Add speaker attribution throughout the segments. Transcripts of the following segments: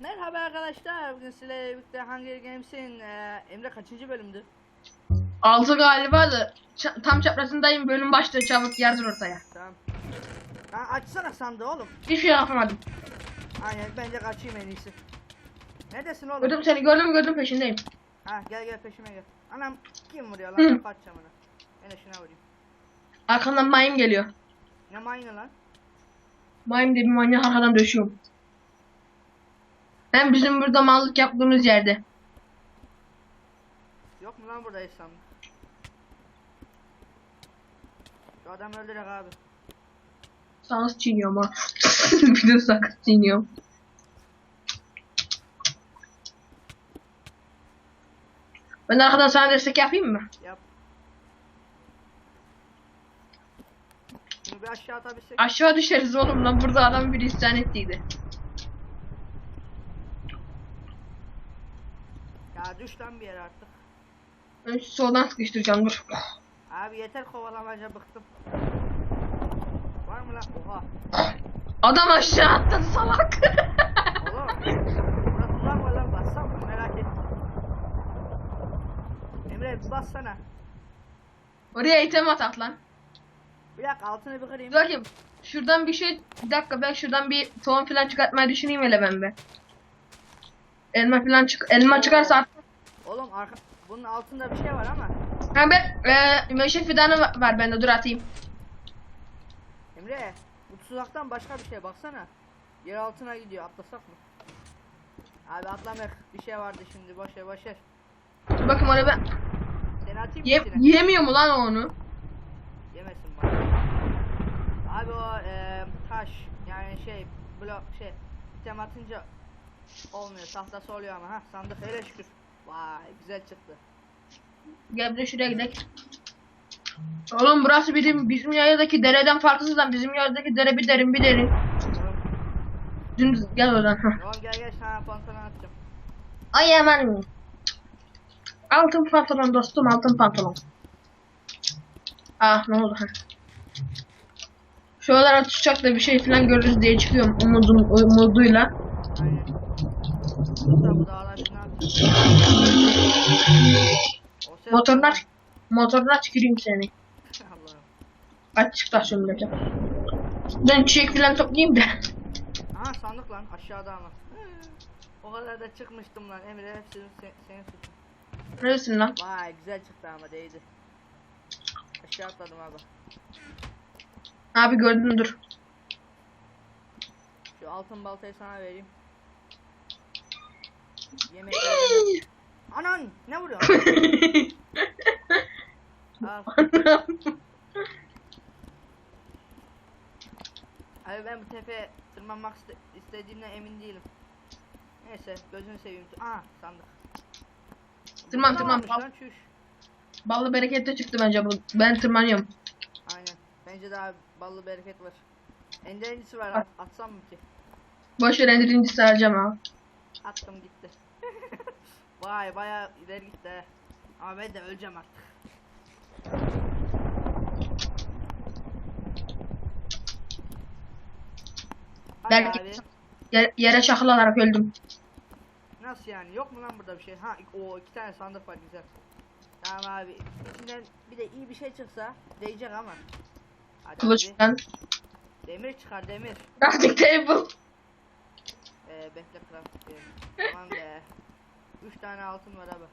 Speaker 1: Merhaba arkadaşlar. Bugün sizlerle birlikte Hunger Games'in e, Emre kaçıncı bölümdü?
Speaker 2: 6 galiba da ça- tam çaprazındayım bölüm başlıyor çabuk yardır ortaya.
Speaker 1: Tamam. Ha, açsana sandığı oğlum.
Speaker 2: Hiçbir şey yapamadım.
Speaker 1: Aynen bence kaçayım en iyisi. Neredesin oğlum?
Speaker 2: Gördüm seni gördüm gördüm peşindeyim.
Speaker 1: Ha gel gel peşime gel. Anam kim vuruyor
Speaker 2: Hı.
Speaker 1: lan? Kapatacağım onu. Ben de şuna vurayım.
Speaker 2: Arkamdan mayım geliyor.
Speaker 1: Ne mayını lan?
Speaker 2: Mayım diye bir manyak arkadan döşüyorum. Hem bizim burada mallık yaptığımız yerde.
Speaker 1: Yok mu lan burada sandık? Şu adam öldürek abi.
Speaker 2: Sakız çiğniyorum ha. bir de sakız çiğniyorum. Ben arkadan sana destek yapayım mı?
Speaker 1: Yap. Bir aşağı atabilsek.
Speaker 2: Aşağı düşeriz oğlum lan burada adam biri isyan ettiydi.
Speaker 1: Ya düş lan bir yere artık.
Speaker 2: Ben şu soldan sıkıştıracağım dur.
Speaker 1: Abi yeter kovalamaca bıktım. Var mı lan? Oha.
Speaker 2: Adam aşağı atladı salak.
Speaker 1: Oğlum. Burada tuzak var lan bassam mı? Merak ettim. Emre bir bassana.
Speaker 2: Oraya item atak lan.
Speaker 1: Bir dakika altını bir kırayım.
Speaker 2: Dur bakayım. Şuradan bir şey bir dakika ben şuradan bir tohum falan çıkartmayı düşüneyim hele ben be. Elma falan çık elma çıkarsa at-
Speaker 1: Oğlum arka bunun altında bir şey var ama.
Speaker 2: Ben e, meşe fidanı va- var bende dur atayım.
Speaker 1: Emre bu tuzaktan başka bir şey baksana. Yer altına gidiyor atlasak mı? Abi atlamak bir şey vardı şimdi boş ver.
Speaker 2: Dur bakayım oraya ben.
Speaker 1: Seni atayım
Speaker 2: Ye,
Speaker 1: içine.
Speaker 2: yiyemiyor mu lan onu?
Speaker 1: Yemesin bana. Abi o e, taş yani şey blok şey item atınca olmuyor tahtası oluyor ama ha sandık hele şükür. Vay güzel çıktı.
Speaker 2: Gel bir de şuraya gidelim. Oğlum burası bizim bizim yerdeki dereden farksız lan bizim yerdeki dere bir derin bir derin. Dümdüz gel oradan.
Speaker 1: Oğlum gel gel sana pantolon atacağım.
Speaker 2: Ay aman. Altın pantolon dostum altın pantolon. Ah ne oldu ha? Şuralara tutacak da bir şey falan görürüz diye çıkıyorum umudum umuduyla.
Speaker 1: Aynen. Bu yapacağız?
Speaker 2: Motoruna çık- motoruna tüküreyim seni.
Speaker 1: Allah'ım.
Speaker 2: Kaç çıktaşım dedim. Ben çiçek falan toplayayım da.
Speaker 1: Aha sandık lan aşağıda ama. O kadar da çıkmıştım lan Emre hepsini sen, senin suçun.
Speaker 2: Neresin lan?
Speaker 1: Vay güzel çıktı ama değdi. Aşağı atladım abi.
Speaker 2: Abi gördün dur.
Speaker 1: Şu altın baltayı sana vereyim. Yemek Anan ne vuruyorsun? Al. Abi ben bu tepeye tırmanmak iste- istediğimden emin değilim. Neyse gözünü seveyim. Aa sandık.
Speaker 2: Tırman, tırman, bal-
Speaker 1: lan, çüş.
Speaker 2: Ballı berekette çıktı bence bu. Ben tırmanıyorum.
Speaker 1: Aynen. Bence daha ballı bereket var. Enderincisi var. At, atsam mı ki?
Speaker 2: Boş ver endirinci saracağım ha.
Speaker 1: Attım gitti. Vay bayağı ileri gitti. he. Ama ben de öleceğim artık.
Speaker 2: Yer- yere çakılarak öldüm.
Speaker 1: Nasıl yani? Yok mu lan burada bir şey? Ha o iki tane sandık var güzel. Tamam abi. İçinden bir de iyi bir şey çıksa değecek ama. Hadi
Speaker 2: Kılıç
Speaker 1: abi.
Speaker 2: falan.
Speaker 1: Demir çıkar demir.
Speaker 2: Crafting table.
Speaker 1: Ee, bekle craft diyelim. Tamam be. Üç tane altın var abi.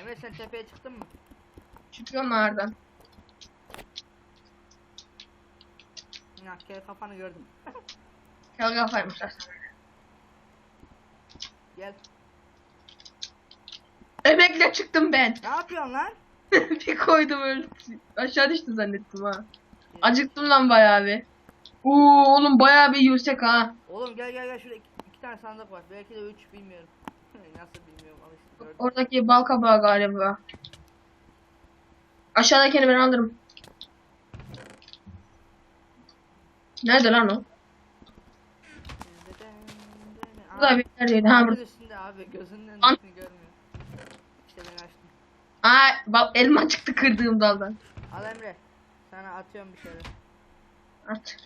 Speaker 1: Emre sen tepeye çıktın mı?
Speaker 2: Çıkıyorum ağırdan.
Speaker 1: Ya kel kafanı gördüm.
Speaker 2: Kel kafaymışlar sana.
Speaker 1: Gel.
Speaker 2: Emekle çıktım ben.
Speaker 1: Ne yapıyorsun lan?
Speaker 2: bir koydum öyle. Aşağı düştü zannettim ha. Acıktım lan bayağı bir. Oo oğlum bayağı bir yüksek ha.
Speaker 1: Oğlum gel gel gel şurada iki, iki tane sandık var. Belki de üç bilmiyorum. Nasıl bilmiyorum işte gördüm.
Speaker 2: Oradaki bal kabağı galiba. Aşağıdakini ben alırım. Nerede lan o? Burada bir yerdeydi. Ha burada.
Speaker 1: üstünde abi gözünün
Speaker 2: An-
Speaker 1: önündekini görmüyor. İşte ben açtım.
Speaker 2: Aa bak elma çıktı kırdığım daldan.
Speaker 1: Al Emre. Sana atıyorum bir şeyler.
Speaker 2: At.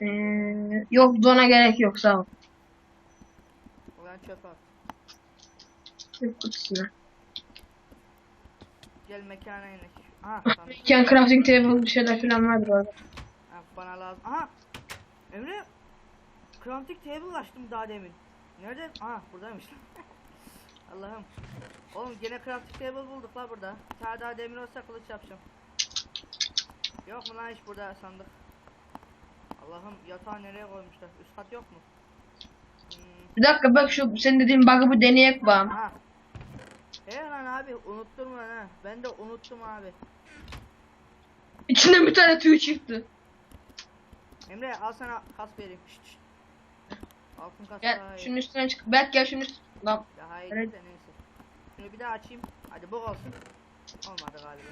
Speaker 2: Ee, yok dona gerek yok sağ ol.
Speaker 1: Ulan çöpe at.
Speaker 2: Yok kutusuna.
Speaker 1: Gel mekana inek. Aha sandık.
Speaker 2: Mekan crafting table bir şeyler falan vardır orada.
Speaker 1: Ha, bana lazım. Aha. Emre. Crafting table açtım daha demin. Nerede? Aha buradaymış. Allah'ım. Oğlum gene crafting table bulduk la burada. Bir tane daha demir olsa kılıç yapacağım. Yok mu lan hiç burada sandık? Allah'ım yatağı nereye koymuşlar? Üst kat yok mu?
Speaker 2: Bir dakika bak şu senin dediğin bug'ı bir deneyek bakalım.
Speaker 1: Aha. He lan abi unutturma lan ha. Ben de unuttum abi.
Speaker 2: İçinden bir tane tüy çıktı.
Speaker 1: Emre al sana kask vereyim. Şşt, şşt. Altın kask
Speaker 2: Gel
Speaker 1: daha iyi.
Speaker 2: şunun üstüne çık. Berk gel şunun üstüne. Lan
Speaker 1: Daha iyi
Speaker 2: Evet.
Speaker 1: de neyse. Şunu bir daha açayım. Hadi bu olsun. Olmadı galiba.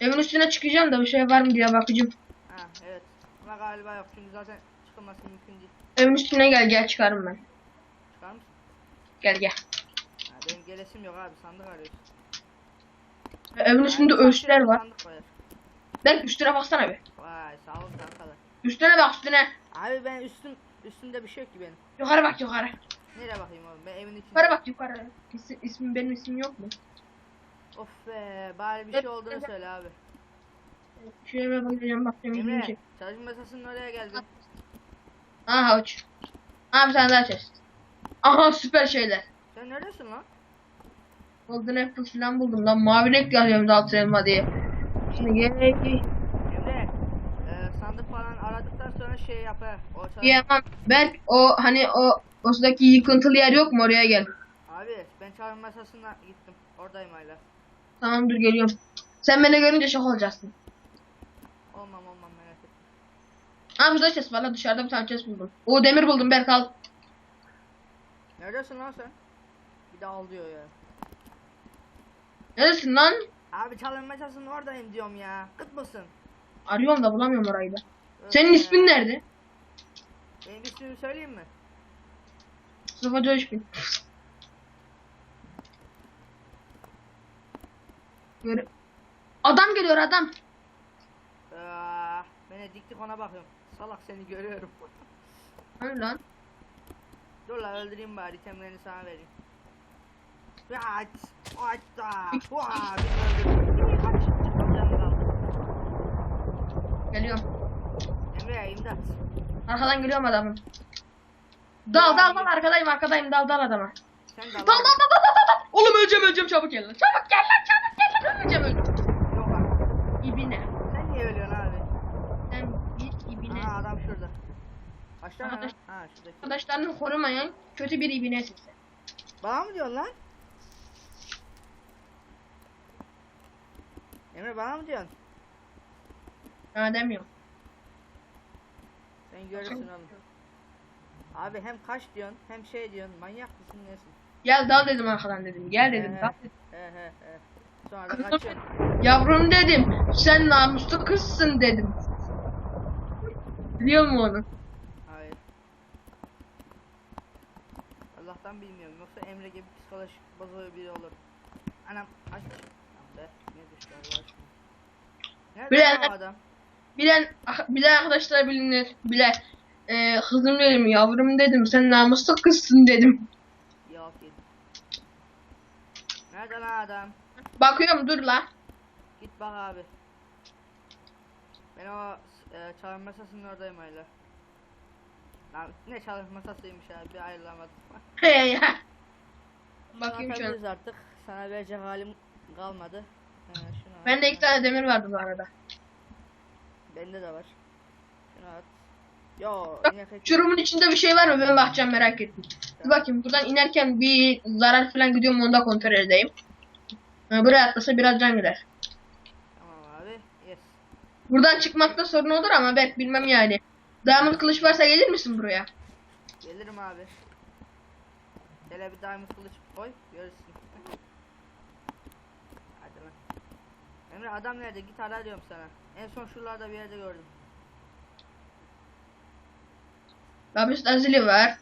Speaker 2: evin üstüne çıkacağım da bir şey var mı diye bakacağım.
Speaker 1: Ha evet. Ama galiba yok çünkü zaten çıkılması mümkün değil.
Speaker 2: Evin üstüne gel gel çıkarım ben.
Speaker 1: Çıkar mısın?
Speaker 2: Gel gel.
Speaker 1: Ha, benim gelesim yok abi sandık arıyorsun.
Speaker 2: Evin üstünde
Speaker 1: sandık
Speaker 2: var.
Speaker 1: sandık.
Speaker 2: Berk üstüne baksana bir.
Speaker 1: Vay sağ olun kankalar.
Speaker 2: Üstüne bak üstüne.
Speaker 1: Abi ben üstüm üstümde bir şey yok ki benim.
Speaker 2: Yukarı bak yukarı.
Speaker 1: Nereye bakayım oğlum ben evin içinde.
Speaker 2: Yukarı bak yukarı. İsim, ismim benim ismim yok mu?
Speaker 1: Of be bari bir şey olduğunu söyle abi.
Speaker 2: Şöyle bir bakacağım bakacağım. ilgimi
Speaker 1: Emre çalışma masasının oraya geldi.
Speaker 2: Aha uç. Aha bir tane daha chest. Aha süper şeyler.
Speaker 1: Sen neredesin lan?
Speaker 2: Golden apple falan buldum lan. Mavi renk yazıyorum altın elma diye. Şimdi gel.
Speaker 1: Emre e, sandık falan aradıktan sonra şey yap he. O çalış-
Speaker 2: Diyemem. Berk o hani o Os'daki yıkıntılı yer yok mu oraya gel.
Speaker 1: Abi ben çalışma masasına gittim. Oradayım hala.
Speaker 2: Tamam dur geliyorum. Sen beni görünce şok olacaksın.
Speaker 1: Olmam olmam merak etme.
Speaker 2: Burada chest var lan dışarıda bir tane chest buldum. O demir buldum Berk al.
Speaker 1: Neredesin lan sen? Bir de al diyor ya.
Speaker 2: Neredesin lan?
Speaker 1: Abi çalınma masasının oradayım diyorum ya. Kıt mısın?
Speaker 2: Arıyorum da bulamıyorum orayı da.
Speaker 1: Öf
Speaker 2: Senin
Speaker 1: ya.
Speaker 2: ismin nerede?
Speaker 1: Benim ismimi söyleyeyim mi?
Speaker 2: Mustafa Coşkun. Adam geliyor adam.
Speaker 1: Aa, beni diktik ona bakıyorum. Salak seni görüyorum.
Speaker 2: Hani lan?
Speaker 1: Dur la öldüreyim bari itemlerini sana vereyim. Aç, aç da, vaa.
Speaker 2: Geliyorum.
Speaker 1: Emre imdat.
Speaker 2: Arkadan geliyorum adamın. Dal dal dal arkadayım arkadayım dal dal adama.
Speaker 1: Sen de
Speaker 2: Dal dal dal dal dal dal. Oğlum öleceğim öleceğim çabuk gel lan. Çabuk gel lan çabuk gel lan öleceğim öleceğim.
Speaker 1: Yok abi.
Speaker 2: İbine.
Speaker 1: Sen niye ölüyorsun abi?
Speaker 2: Sen git ibine.
Speaker 1: Aha adam şurada. Kaç tane lan?
Speaker 2: Arkadaş-
Speaker 1: Ha şuradaki.
Speaker 2: Arkadaşlarını korumayan kötü bir ibinesin sen.
Speaker 1: Bana mı diyorsun lan? Emre bana mı diyorsun?
Speaker 2: Ha demiyorum.
Speaker 1: Sen görürsün oğlum. Abi hem kaç diyorsun hem şey diyorsun manyak mısın nesin?
Speaker 2: Gel dal dedim arkadan dedim. Gel dedim.
Speaker 1: He
Speaker 2: Dal.
Speaker 1: he he he. Sonra
Speaker 2: Kızım.
Speaker 1: kaçıyorsun.
Speaker 2: Yavrum dedim. Sen namuslu kızsın dedim. Biliyor musun onu?
Speaker 1: Allah'tan bilmiyorum yoksa Emre gibi psikolojik bozuluyor biri olur. Anam aç. Be ne düştü Allah aşkına. Nerede
Speaker 2: Bilen-
Speaker 1: o adam?
Speaker 2: Bilen, bilen arkadaşlar bilinir. Bile. Ee, kızım dedim yavrum dedim. Sen namuslu kızsın dedim.
Speaker 1: Yok yedim. Nerede lan adam?
Speaker 2: Bakıyorum dur la.
Speaker 1: Git bak abi. Ben o e, çalım masasının oradayım hala. Lan ne çalım masasıymış abi bir ayrılamadım.
Speaker 2: He ya. Bakayım şuna.
Speaker 1: atabiliriz artık. Sana verecek halim kalmadı. Ee, şunu at.
Speaker 2: Bende iki tane demir vardı bu arada.
Speaker 1: Bende de var. Şunu at. Yo
Speaker 2: Bak, Çurumun içinde bir şey var mı? Ben bakacağım merak ettim. Dur bakayım buradan inerken bir zarar falan gidiyor mu onu da kontrol edeyim. Ee, Buraya atlasa biraz can gider.
Speaker 1: Tamam abi. Yes.
Speaker 2: Buradan çıkmakta sorun olur ama belki bilmem yani. Diamond kılıç varsa gelir misin buraya?
Speaker 1: Gelirim abi. Hele bir diamond kılıç koy. Görürsün. Hadi lan. Emre adam nerede? Git ara diyorum sana. En son şuralarda bir yerde gördüm.
Speaker 2: Labis lazuli var.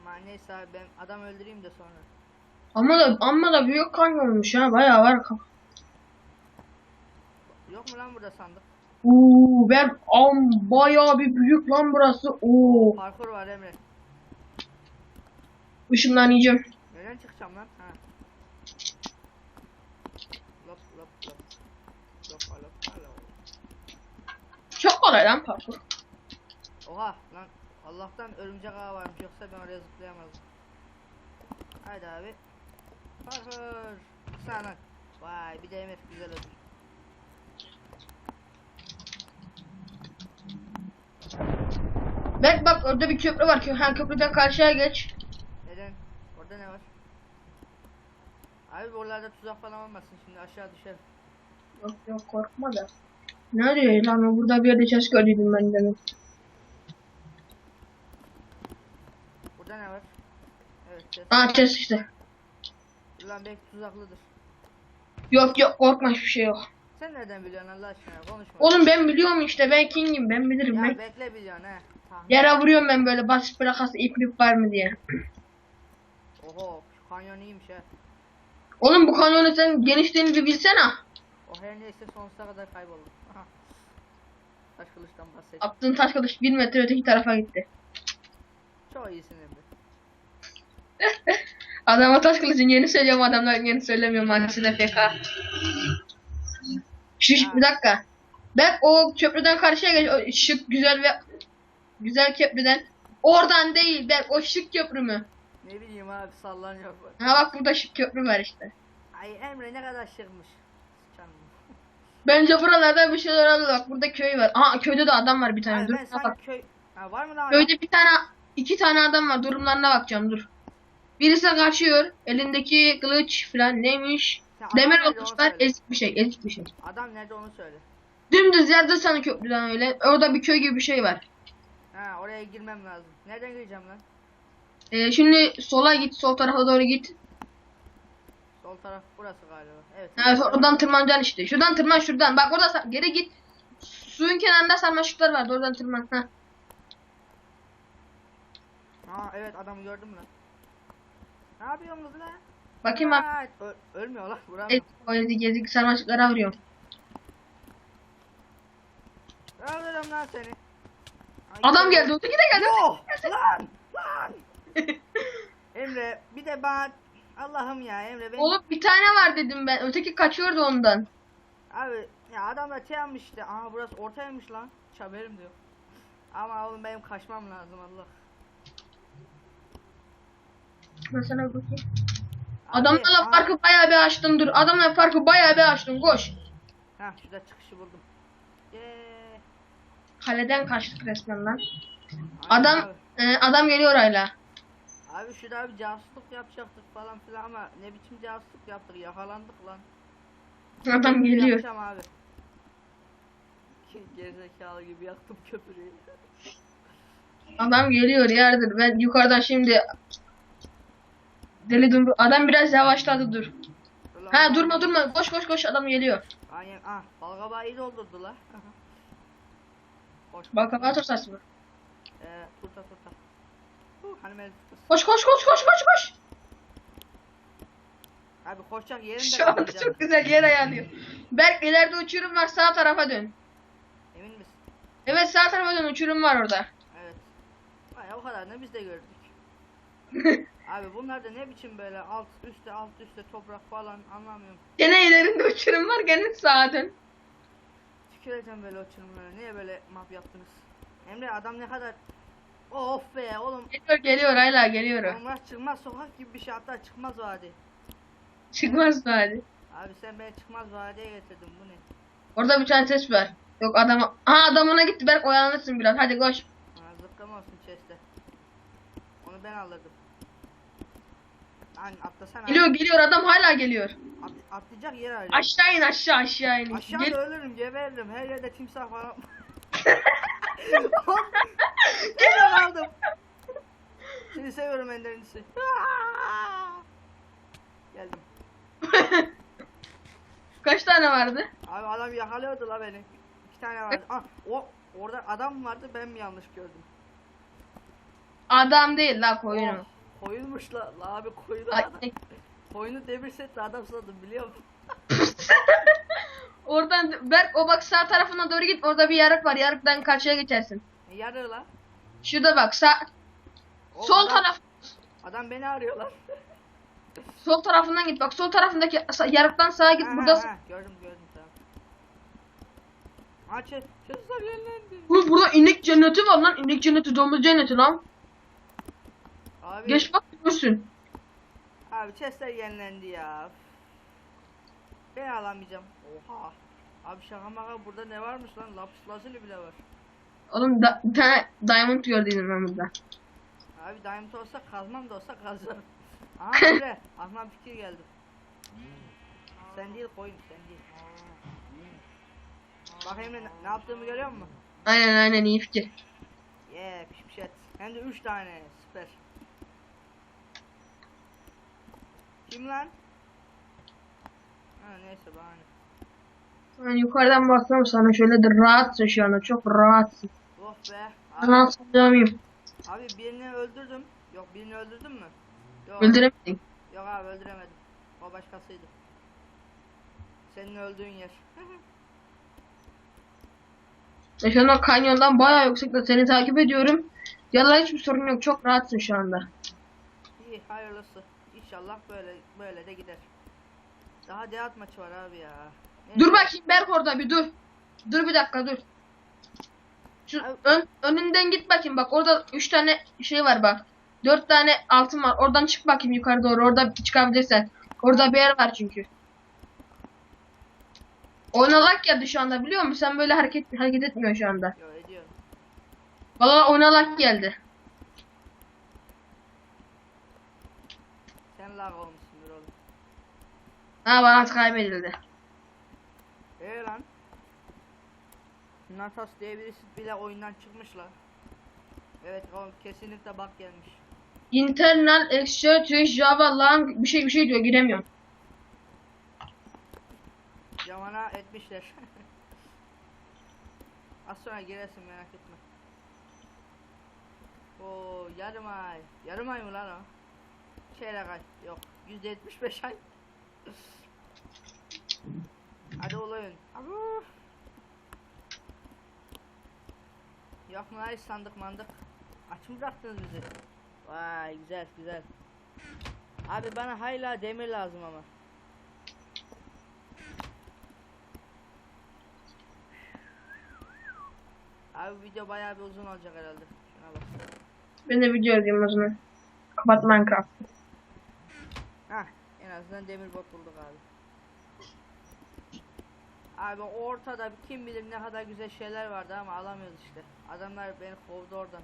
Speaker 1: Ama neyse abi ben adam öldüreyim de sonra.
Speaker 2: Ama da amma da büyük kanyonmuş ha bayağı var.
Speaker 1: Yok mu lan burada sandık?
Speaker 2: Oo ben am bayağı bir büyük lan burası. Oo
Speaker 1: Parkur var Emre.
Speaker 2: ışınlanacağım.
Speaker 1: Nereden çıkacağım lan? Ha. Lop lop lop. Lop lop lop.
Speaker 2: Çok kolay lan parkur.
Speaker 1: Oha lan Allah'tan örümcek ağı varmış yoksa ben oraya zıplayamazdım. Haydi abi. Parkur. Sana. Vay bir de emir güzel oldu.
Speaker 2: Bak bak orada bir köprü var. Ha köprüden karşıya geç.
Speaker 1: Neden? Orada ne var? Abi buralarda tuzak falan olmasın şimdi aşağı düşer.
Speaker 2: Yok yok korkma da. Nerede lan o burada bir yerde ses gördüm ben demin.
Speaker 1: Burada ne var? Evet ses.
Speaker 2: Aa ses işte.
Speaker 1: Ulan belki tuzaklıdır.
Speaker 2: Yok yok korkma hiçbir şey yok.
Speaker 1: Sen nereden biliyorsun Allah aşkına konuşma.
Speaker 2: Oğlum ben biliyorum işte ben king'im ben bilirim
Speaker 1: ya
Speaker 2: ben.
Speaker 1: bekle biliyorsun he.
Speaker 2: Yere vuruyorum ben böyle basit plakası iplik var mı diye.
Speaker 1: Oho şu kanyon iyiymiş he.
Speaker 2: Oğlum bu kanyonun sen genişliğini bir bilsene.
Speaker 1: O her neyse sonsuza kadar kaybolur. Aha. Taş kılıçtan bahset.
Speaker 2: Attığın taş kılıç bir metre öteki tarafa gitti.
Speaker 1: Çok iyisin Emre.
Speaker 2: Adama taş kılıcın yeni söylüyorum adamlar yeni söylemiyor maalesef de FK. Şş bir dakika. Bak o köprüden karşıya geç. O şık güzel ve güzel köprüden. Oradan değil bak o şık köprü mü?
Speaker 1: Ne bileyim abi sallanıyor. bak.
Speaker 2: Ha bak burada şık köprü var işte.
Speaker 1: Ay Emre ne kadar şıkmış. Sıçanım.
Speaker 2: Bence buralarda bir şeyler oldu bak burada köy var. Aha köyde de adam var bir tane
Speaker 1: Ay
Speaker 2: dur.
Speaker 1: ben
Speaker 2: Ha, bak.
Speaker 1: sanki köy... Ha, var mı lan?
Speaker 2: Köyde bir tane iki tane adam var durumlarına bakacağım dur. Birisi kaçıyor elindeki kılıç falan neymiş?
Speaker 1: Sen
Speaker 2: Demir
Speaker 1: nerede onu söyle.
Speaker 2: ezik bir şey ezik bir şey.
Speaker 1: Adam nerede onu söyle.
Speaker 2: Dümdüz yerde sana köprüden öyle. Orada bir köy gibi bir şey var.
Speaker 1: Ha oraya girmem lazım. Nereden gireceğim lan?
Speaker 2: Ee, şimdi sola git, sol tarafa doğru git.
Speaker 1: Sol taraf burası galiba. Evet.
Speaker 2: Ha, oradan tırmanacaksın işte. Şuradan tırman şuradan. Bak orada geri git. Suyun kenarında sarmaşıklar var. Oradan tırman. Ha.
Speaker 1: Aa evet adamı gördüm lan. Ne yapıyorsunuz lan?
Speaker 2: Bakayım bak.
Speaker 1: Aa, ö- ölmüyor lan. Vuramıyor.
Speaker 2: Evet, o ezik ezik sarmaşıklara vuruyorum.
Speaker 1: Öldürürüm lan seni.
Speaker 2: Adam
Speaker 1: gel-
Speaker 2: geldi. Öteki de geldi.
Speaker 1: Yok lan lan. Emre bir de bana Allah'ım ya Emre ben
Speaker 2: Oğlum bir tane var dedim ben. Öteki kaçıyordu ondan.
Speaker 1: abi ya adamlar şey yapmış işte. Aa burası ortaymış lan. De yok. Ama oğlum benim kaçmam lazım Allah.
Speaker 2: Ben sana bakayım.
Speaker 1: Abi,
Speaker 2: Adamlarla
Speaker 1: aa,
Speaker 2: farkı bayağı bir açtım dur. Adamla farkı bayağı bir açtım. Koş.
Speaker 1: Heh şurada çıkışı buldum. Yeee.
Speaker 2: Kaleden kaçtık resmen lan. Adam
Speaker 1: Abi.
Speaker 2: e, adam geliyor hala.
Speaker 1: Abi şurada bir casusluk yapacaktık falan filan ama ne biçim casusluk yaptık yakalandık lan.
Speaker 2: Adam geliyor.
Speaker 1: Yapacağım abi. Gerizekalı gibi yaktım köpürüğü.
Speaker 2: Adam geliyor yardır. Ben yukarıdan şimdi Deli dumru. Adam biraz yavaşladı dur.
Speaker 1: Ulan
Speaker 2: Ha durma durma. Koş koş koş adam geliyor.
Speaker 1: Aynen ah balgabağı iyi doldurdu la. Koş.
Speaker 2: Kapağı tursası mı?
Speaker 1: Ee, turta turta. Mevcut kız.
Speaker 2: Koş koş koş koş koş koş.
Speaker 1: Abi koşacak yerim de
Speaker 2: an
Speaker 1: kalmayacak.
Speaker 2: çok güzel yer ayarlıyor. Berk ileride uçurum var sağ tarafa dön.
Speaker 1: Emin misin?
Speaker 2: Evet sağ tarafa dön uçurum var orada.
Speaker 1: Evet. Vay o kadar ne biz de gördük. Abi bunlar da ne biçim böyle alt üstte alt üstte toprak falan anlamıyorum.
Speaker 2: Gene ilerinde uçurum var gene sağa dön.
Speaker 1: Tüküreceğim böyle uçurumlara. Niye böyle map yaptınız? Emre adam ne kadar Of be oğlum.
Speaker 2: Geliyor geliyor hala geliyor.
Speaker 1: Onlar çıkmaz sokak gibi bir şey hatta çıkmaz vadi.
Speaker 2: Çıkmaz da hadi.
Speaker 1: Abi sen beni çıkmaz vadiye getirdin bu ne?
Speaker 2: Orada bir tane ses var. Yok adama. Aha adamına gitti Berk oyalanırsın biraz hadi koş.
Speaker 1: Ha, zıplama olsun chest'te. Onu ben alırdım. Lan atlasana.
Speaker 2: Geliyor geliyor adam hala geliyor.
Speaker 1: At, atlayacak yer arıyor.
Speaker 2: Aşağı in aşağı aşağı in.
Speaker 1: Aşağıda
Speaker 2: Gel-
Speaker 1: ölürüm geberirim. Her yerde timsah falan. Gene kaldım. Seni seviyorum Ender'inizi. Geldim.
Speaker 2: Kaç tane vardı?
Speaker 1: Abi adam yakalıyordu la beni. İki tane vardı. Ah, o orada adam vardı ben mi yanlış gördüm?
Speaker 2: Adam değil la koyunu.
Speaker 1: Oh, koyulmuş la. La abi
Speaker 2: Ay,
Speaker 1: adam. Koyunu demir setle adam sandım biliyor musun?
Speaker 2: oradan Berk o bak sağ tarafına doğru git. Orada bir yarık var. Yarıktan karşıya geçersin.
Speaker 1: E, yarı lan.
Speaker 2: Şurada bak sağ
Speaker 1: O
Speaker 2: sol
Speaker 1: adam-
Speaker 2: taraf
Speaker 1: Adam beni arıyor lan.
Speaker 2: sol tarafından git. Bak sol tarafındaki sa- yarıktan sağa git.
Speaker 1: Ha,
Speaker 2: Burada
Speaker 1: ha, ha, gördüm gördüm tamam. Aç çözler yenilendi.
Speaker 2: Bu burada inek cenneti var lan. İnek cenneti, domuz cenneti lan.
Speaker 1: Abi,
Speaker 2: Geç bak görürsün.
Speaker 1: abi chestler yenilendi ya. Ben alamayacağım. Oha. Abi şaka maka burada ne varmış lan? Lapis lazuli bile var.
Speaker 2: Oğlum da, bir tane diamond gördüm ben burada.
Speaker 1: Abi diamond olsa kazmam da olsa kazarım. Aha Emre aklıma fikir geldi. Sen değil koyun sen değil. Bak Emre ne, ne yaptığımı görüyor musun?
Speaker 2: Aynen aynen iyi fikir.
Speaker 1: Yeah pişmiş et. Hem de 3 tane süper. Kim lan? Ha neyse bana ne.
Speaker 2: Ben yukarıdan baksam sana şöyle de rahatsın şu anda. Çok rahatsın.
Speaker 1: Oh be. Abi,
Speaker 2: hatırlamıyorum.
Speaker 1: abi birini öldürdüm. Yok birini öldürdün mü? Yok.
Speaker 2: Öldüremedin.
Speaker 1: Yok abi öldüremedim. O başkasıydı. Senin öldüğün yer.
Speaker 2: Ya şu anda kanyondan bayağı yüksekte seni takip ediyorum. Yalla hiçbir sorun yok. Çok rahatsın şu anda.
Speaker 1: İyi hayırlısı. İnşallah böyle böyle de gider. Daha deat maçı var abi ya. Neyse.
Speaker 2: Dur bakayım Berk orada bir dur. Dur bir dakika dur. Şu ön, önünden git bakayım bak orada 3 tane şey var bak. 4 tane altın var. Oradan çık bakayım yukarı doğru. Orada çıkabilirsen. Orada bir yer var çünkü. Oynalak geldi şu anda biliyor musun? Sen böyle hareket hareket etmiyor şu anda.
Speaker 1: Yo ediyorum.
Speaker 2: Valla oynalak geldi.
Speaker 1: Lag olmuşsundur oğlum.
Speaker 2: Ha bana kaybedildi.
Speaker 1: Ee lan. Natas diye birisi bile oyundan çıkmış lan. Evet oğlum kesinlikle bak gelmiş.
Speaker 2: Internal Extraterrestrial Java Lang bir şey bir şey diyor giremiyorum.
Speaker 1: Camana etmişler. Az sonra girersin merak etme. Oo yarım ay. Yarım ay mı lan o? Çeyrek ay. Yok. Yüzde yetmiş beş ay. Hadi olayın. Yok mu hiç sandık mandık? Aç mı bıraktınız bizi? Vay güzel güzel. Abi bana hala demir lazım ama. Abi video bayağı bir uzun olacak herhalde. Şuna bak.
Speaker 2: Ben de video yazayım o zaman. Kapat Minecraft.
Speaker 1: Azından demir bot bulduk abi. Abi ortada kim bilir ne kadar güzel şeyler vardı ama alamıyoruz işte. Adamlar beni kovdu oradan.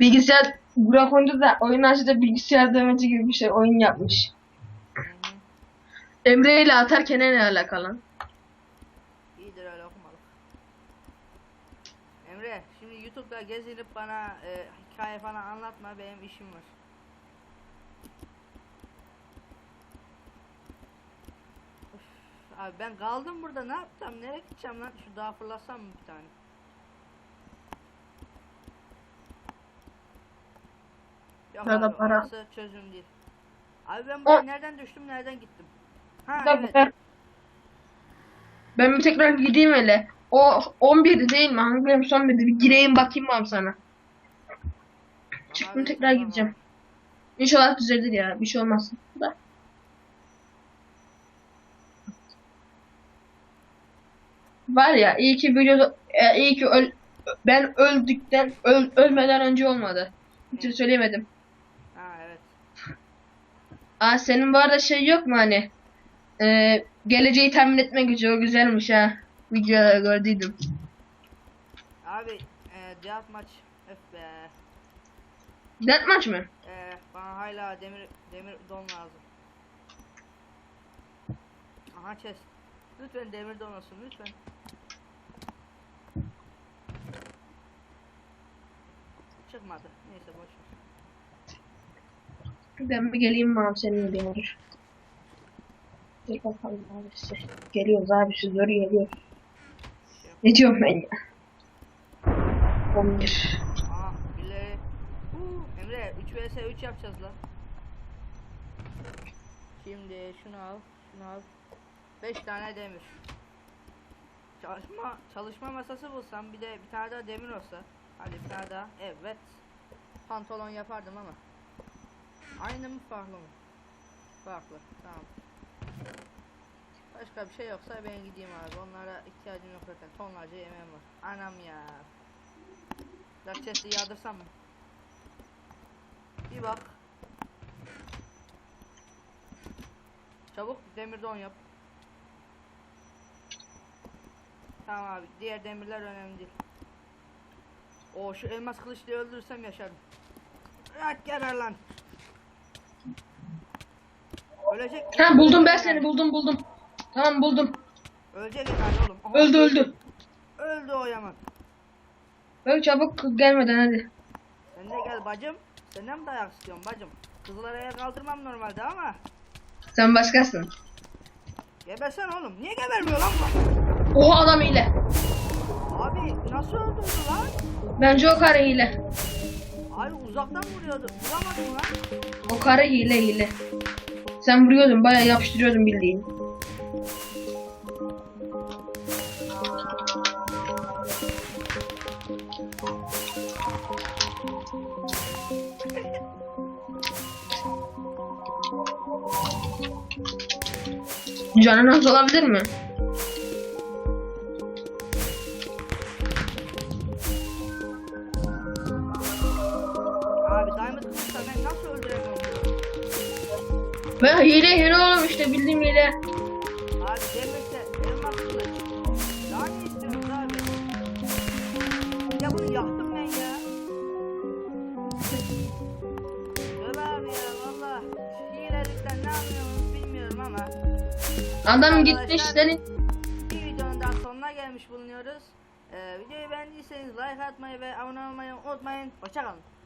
Speaker 2: Bilgisayar Burak oyunda da oyun açtı bilgisayar demeci gibi bir şey oyun yapmış.
Speaker 1: Hı hı.
Speaker 2: Emre ile atarken ne alakalı?
Speaker 1: İyidir öyle okumalık. Emre şimdi YouTube'da gezinip bana e, hikaye falan anlatma benim işim var. Abi ben kaldım burada ne yapacağım nereye gideceğim lan şu dağa fırlasam mı bir tane? Yok
Speaker 2: Burada
Speaker 1: abi
Speaker 2: para.
Speaker 1: orası çözüm değil. Abi ben buraya nereden düştüm nereden gittim? Ha
Speaker 2: Bir dakika
Speaker 1: evet.
Speaker 2: ben, ben bir tekrar gideyim hele. O 11'di değil mi? Hangi benim son birdi? Bir gireyim bakayım mı sana. Çıktım
Speaker 1: Abi,
Speaker 2: tekrar
Speaker 1: tamam.
Speaker 2: gideceğim. İnşallah düzelir ya. Bir şey olmaz. Da. Var ya iyi ki video e, iyi ki öl, ben öldükten öl, ölmeden önce olmadı. Bir türlü söyleyemedim.
Speaker 1: Ha evet.
Speaker 2: Aa senin bu arada şey yok mu hani? Ee, geleceği tahmin etme gücü o güzelmiş ha. Videoda gördüydüm.
Speaker 1: Abi e, Cihat maç öf be.
Speaker 2: Deathmatch mı?
Speaker 1: E, bana hala demir demir don lazım. Aha chest. Lütfen demir don olsun lütfen. Çıkmadı. Neyse boş ver.
Speaker 2: Ben bir geleyim mi abi seninle bir olur. Dur bakalım abi işte. Geliyoruz abi şu zor geliyor. Ne diyorum ben ya? 11.
Speaker 1: Aa bile. Huu, Emre 3 vs 3 yapacağız lan. Şimdi şunu al, şunu al. 5 tane demir. Çalışma çalışma masası bulsam bir de bir tane daha demir olsa. Tane daha. Evet. Pantolon yapardım ama. Aynı mı farklı mı? Farklı. Tamam. Başka bir şey yoksa ben gideyim abi. Onlara ihtiyacım yok zaten. Tonlarca yemeğim var. Anam ya. Dark chest'i yağdırsam mı? Bir bak. Çabuk demir don yap. Tamam abi. Diğer demirler önemli değil. O şu elmas kılıçla öldürürsem yaşarım. Bırak geber lan. Ölecek.
Speaker 2: Ha buldum ben seni buldum buldum. Tamam buldum.
Speaker 1: Ölecek herhalde oğlum. Aha,
Speaker 2: Öldü öldü.
Speaker 1: Öldü o yaman.
Speaker 2: Öl çabuk gelmeden hadi.
Speaker 1: Sen de gel bacım. Senden mi dayak istiyorsun bacım? Kızları ayağa kaldırmam normalde ama.
Speaker 2: Sen başkasın.
Speaker 1: Gebersen oğlum. Niye gebermiyor lan bu?
Speaker 2: Oha adam hile.
Speaker 1: Abi nasıl öldürdü lan?
Speaker 2: Bence o karı hile.
Speaker 1: Abi uzaktan vuruyordu. Vuramadım lan.
Speaker 2: O karı hile hile. Sen vuruyordun bayağı yapıştırıyordun bildiğin. Canın az olabilir mi? Ben hile hile oğlum işte bildiğim hile.
Speaker 1: Abi demirse elmas kılıç. Daha ne istiyorsunuz abi? Ya bunu yaktım ben ya. Öl abi ya valla. Hilelikten ne anlıyorsunuz bilmiyorum ama.
Speaker 2: Adam gitmiş senin
Speaker 1: Bir videonun daha sonuna gelmiş bulunuyoruz. Ee, videoyu beğendiyseniz like atmayı ve abone olmayı unutmayın. Hoşçakalın.